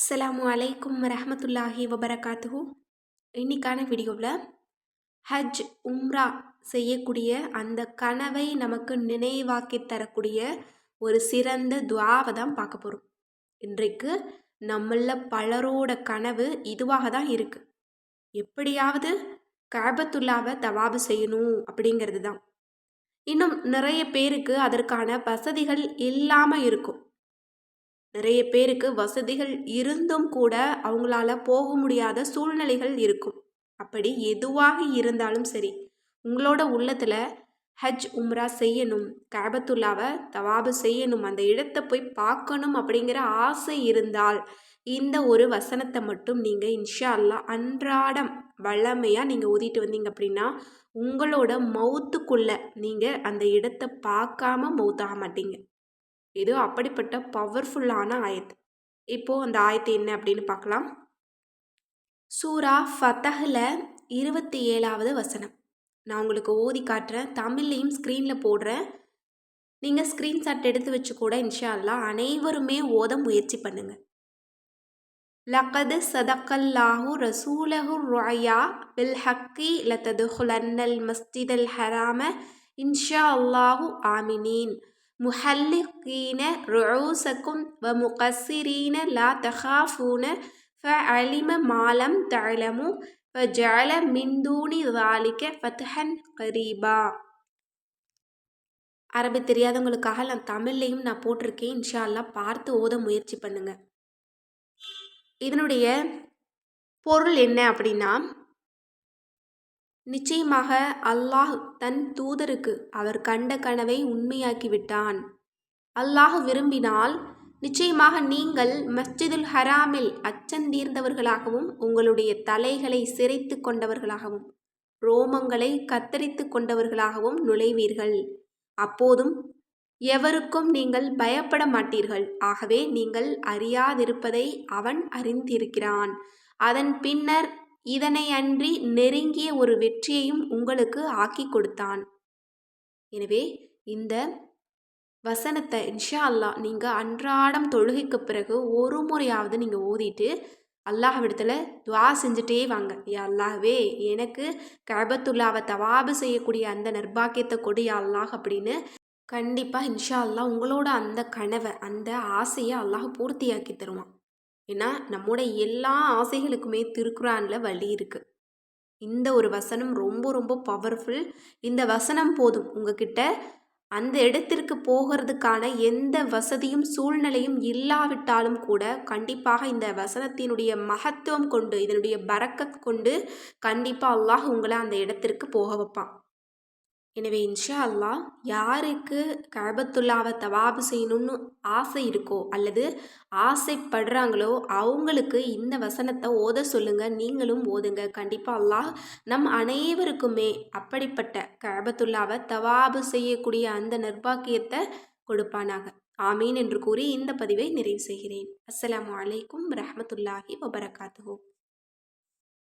அஸ்ஸலாமு அலைக்கும் ரஹமத்துல்லாஹி வபரகாத்துஹு. இன்னைக்கான வீடியோவில் ஹஜ் உம்ரா செய்யக்கூடிய அந்த கனவை நமக்கு நினைவாக்கி தரக்கூடிய ஒரு சிறந்த துவாவை தான் பார்க்க போகிறோம் இன்றைக்கு நம்மள பலரோட கனவு இதுவாக தான் இருக்குது எப்படியாவது காபத்துல்லாவை தவாபு செய்யணும் அப்படிங்கிறது தான். இன்னும் நிறைய பேருக்கு அதற்கான வசதிகள் இல்லாமல் இருக்கும். நிறைய பேருக்கு வசதிகள் இருந்தும் கூட அவங்களால போக முடியாத சூழ்நிலைகள் இருக்கும். அப்படி எதுவாக இருந்தாலும் சரி உங்களோட உள்ளத்தில் ஹஜ் உம்ரா செய்யணும் காபத்துல்லாவை தவாபு செய்யணும் அந்த இடத்தை போய் பார்க்கணும் அப்படிங்கிற ஆசை இருந்தால் இந்த ஒரு வசனத்தை மட்டும் நீங்கள் இன்ஷா அல்லா அன்றாடம் வல்லமையாக நீங்கள் ஊதிட்டு வந்தீங்க அப்படின்னா உங்களோட மவுத்துக்குள்ளே நீங்கள் அந்த இடத்தை பார்க்காம மவுத்தாக மாட்டீங்க. இது அப்படிப்பட்ட பவர்ஃபுல்லான ஆயத் இப்போது அந்த ஆயத்து என்ன அப்படின்னு பார்க்கலாம். சூரா ஃபத்தஹில் இருபத்தி ஏழாவது வசனம். நான் உங்களுக்கு ஓதி காட்டுறேன். தமிழ்லையும் ஸ்க்ரீனில் போடுறேன். நீங்கள் ஸ்க்ரீன்ஷாட் எடுத்து வச்சு கூட இன்ஷா அல்லா அனைவருமே ஓத முயற்சி பண்ணுங்க. லக்கது சதக்கல்லாஹு ரசூலஹு ராயா பில் ஹக்கி லத்ததுஹுலன்னல் மஸ்ஜிதல் ஹராம இன்ஷா அல்லாஹு ஆமினீன். முஹல்லிகீன ருஊசக்கும் வ முகஸ்ஸிரீன லா தஹாஃபூன ஃப அலிம மாலம் தலமு ஃப ஜல மின்தூனி தாலிக்க ஃபத்ஹன் கரீபா. அரபி தெரியாதவங்களுக்காக நான் தமிழ்லையும் நான் போட்டிருக்கேன். இன்ஷா அல்லா பார்த்து ஓத முயற்சி பண்ணுங்கள் இதனுடைய பொருள் என்ன அப்படின்னா நிச்சயமாக அல்லாஹ் தன் தூதருக்கு அவர் கண்ட கனவை உண்மையாக்கிவிட்டான். அல்லாஹ் விரும்பினால் நிச்சயமாக நீங்கள் மஸ்ஜிதுல் ஹராமில் அச்சந்தீர்ந்தவர்களாகவும் உங்களுடைய தலைகளை சிரைத்து கொண்டவர்களாகவும் ரோமங்களை கத்தரித்து கொண்டவர்களாகவும் நுழைவீர்கள். அப்போதும் எவருக்கும் நீங்கள் பயப்பட மாட்டீர்கள். ஆகவே நீங்கள் அறியாதிருப்பதை அவன் அறிந்திருக்கிறான். அதன் பின்னர் இதனை அன்றி நெருங்கிய ஒரு வெற்றியையும் உங்களுக்கு ஆக்கி கொடுத்தான். எனவே இந்த வசனத்தை இன்ஷா அல்லா நீங்கள் அன்றாடம் தொழுகைக்கு பிறகு ஒரு முறையாவது நீங்கள் ஓதிட்டு அல்லாஹ்விடத்தில் துவா செஞ்சுட்டே வாங்க. யா அல்லாஹ்வே எனக்கு கபத்துல்லாவை தவாபு செய்யக்கூடிய அந்த நிர்பாக்கியத்தை கொடு யா அல்லாஹ் அப்படின்னு கண்டிப்பாக இன்ஷா அல்லா உங்களோட அந்த கனவை அந்த ஆசையை அல்லாஹ் பூர்த்தியாக்கி தருவான். ஏன்னா நம்மோட எல்லா ஆசைகளுக்குமே திருக்குறானில் வழி இருக்குது இந்த ஒரு வசனம் ரொம்ப ரொம்ப பவர்ஃபுல் இந்த வசனம் போதும். உங்ககிட்ட அந்த இடத்திற்கு போகிறதுக்கான எந்த வசதியும் சூழ்நிலையும் இல்லாவிட்டாலும் கூட கண்டிப்பாக இந்த வசனத்தினுடைய மகத்துவம் கொண்டு இதனுடைய பறக்க கொண்டு கண்டிப்பாக அல்லாஹ் உங்களை அந்த இடத்திற்கு போக வைப்பான். எனவே இன்ஷா அல்லா யாருக்கு கழபத்துல்லாவை தவாபு செய்யணும்னு ஆசை இருக்கோ அல்லது ஆசைப்படுறாங்களோ அவங்களுக்கு இந்த வசனத்தை ஓத சொல்லுங்க நீங்களும் ஓதுங்க. கண்டிப்பாக அல்லாஹ் நம் அனைவருக்குமே அப்படிப்பட்ட கழபத்துல்லாவை தவாபு செய்யக்கூடிய அந்த நிர்பாக்கியத்தை கொடுப்பானாக. ஆமீன் என்று கூறி இந்த பதிவை நிறைவு செய்கிறேன். அஸ்லாம் வலைக்கும் ரஹமத்துல்லாஹி வபரகாத்து